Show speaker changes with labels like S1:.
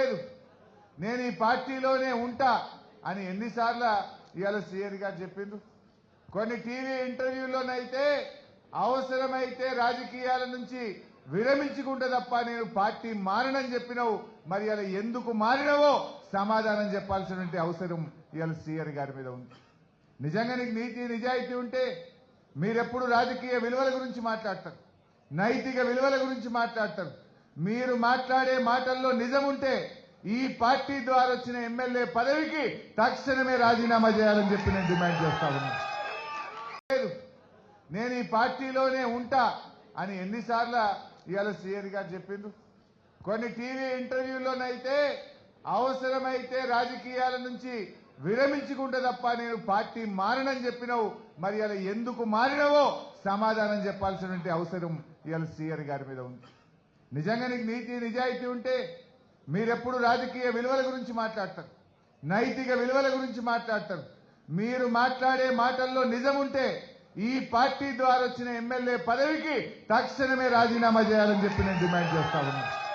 S1: లేదు. నేను ఈ పార్టీలోనే ఉంటా అని ఎన్నిసార్లు ఇవాళ సీఎన్ గారు చెప్పిండ్రు. కొన్ని టీవీ ఇంటర్వ్యూలోనైతే అవసరమైతే రాజకీయాల నుంచి విరమించుకుంటే తప్ప నేను పార్టీ మారనని చెప్పినావు. మరి అలా ఎందుకు మారినవో సమాధానం చెప్పాల్సినటువంటి అవసరం ఇవాళ సీఆర్ గారి మీద ఉంది. నిజంగా నీకు నీతి నిజాయితీ ఉంటే మీరెప్పుడు రాజకీయ విలువల గురించి మాట్లాడతారు. నైతిక విలువల గురించి మాట్లాడతారు. మీరు మాట్లాడే మాటల్లో నిజం ఉంటే ఈ పార్టీ ద్వారా వచ్చిన ఎమ్మెల్యే పదవికి తక్షణమే రాజీనామా చేయాలని చెప్పి నేను డిమాండ్ చేస్తా ఉన్నా. లేదు నేను ఈ పార్టీలోనే ఉంటా అని ఎన్నిసార్లు ఇవాళ సీఎన్ గారు చెప్పిండ్రు. కొన్ని టీవీ ఇంటర్వ్యూలోనైతే అవసరమైతే రాజకీయాల నుంచి విరమించుకుంటే తప్ప నేను పార్టీ మారనని చెప్పినావు. మరి అలా ఎందుకు మారినవో సమాధానం చెప్పాల్సినటువంటి అవసరం ఇవాళ సీఎన్ గారి మీద ఉంది. నిజంగా నీకు నీతి నిజాయితీ ఉంటే మీరెప్పుడు రాజకీయ విలువల గురించి మాట్లాడతారు. నైతిక విలువల గురించి మాట్లాడతారు. మీరు మాట్లాడే మాటల్లో నిజం ఉంటే ఈ పార్టీ ద్వారా వచ్చిన ఎమ్మెల్యే పదవికి తక్షణమే రాజీనామా చేయాలని చెప్పి నేను డిమాండ్ చేస్తా ఉన్నాను.